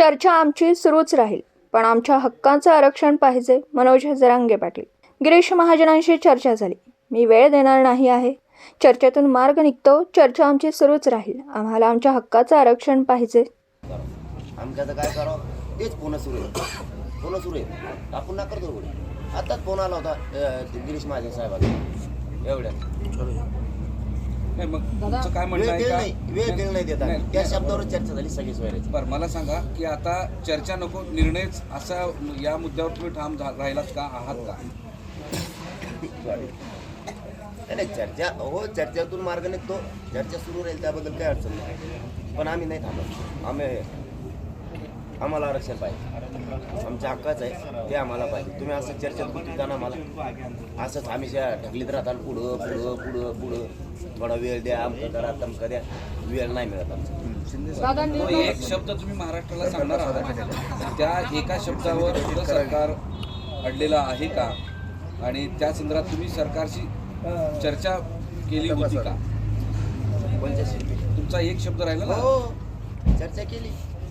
चर्चा आमची सुरूच राहील पण आमच्या हक्काचं आरक्षण पाहिजे मनोज जरांगे पाटील. गिरीश महाजनांशी चर्चा झाली. मी वेळ देणार नाही आहे. चर्चेतून मार्ग निघतो चर्चा आमची सुरूच राहील. आम्हाला आमच्या हक्काचं आरक्षण पाहिजे. आमच्या काय करावं? तेच फोन सुरू आहे. फोन सुरू आहे. आपण ना करतो आताच फोन आला होता गिरीश महाजन साहेबांना एवढ्या. नाही मग? तुमचं काय वेळ म्हणणं आहे नाही वेळ नाही देत आम्ही. त्या. शब्दावर चर्चा झाली सगळी सोयऱ्याची बरं मला सांगा की आता चर्चा नको निर्णयच असा या मुद्द्यावर तुम्ही ठाम झा- राहिलात का? आहात का? नाही, नाही चर्चा हो चर्चेतून मार्ग निघतो. चर्चा सुरू राहील त्याबद्दल काही अडचण नाही. पण आम्ही नाही थांबत. आम्ही आम्हाला आरक्षण पाहिजे. आमच्या हक्काच आहे ते आम्हाला पाहिजे. तुम्ही असं चर्चेत गुंतता ना मला असंच आम्ही ज्या ढकलीत राहता पुढं पुढं पुढं पुढं. थोडा वेळ द्या अमकं करा तमकं द्या. वेळ नाही मिळत आमचा. तो एक शब्द तुम्ही महाराष्ट्राला सांगणार आहात. त्या एका शब्दावर सुद्धा सरकार अडलेलं आहे का? आणि त्या संदर्भात तुम्ही सरकारशी चर्चा केली होती का? कोणत्याशी तुमचा एक शब्द राहिला ना? हो चर्चा केली.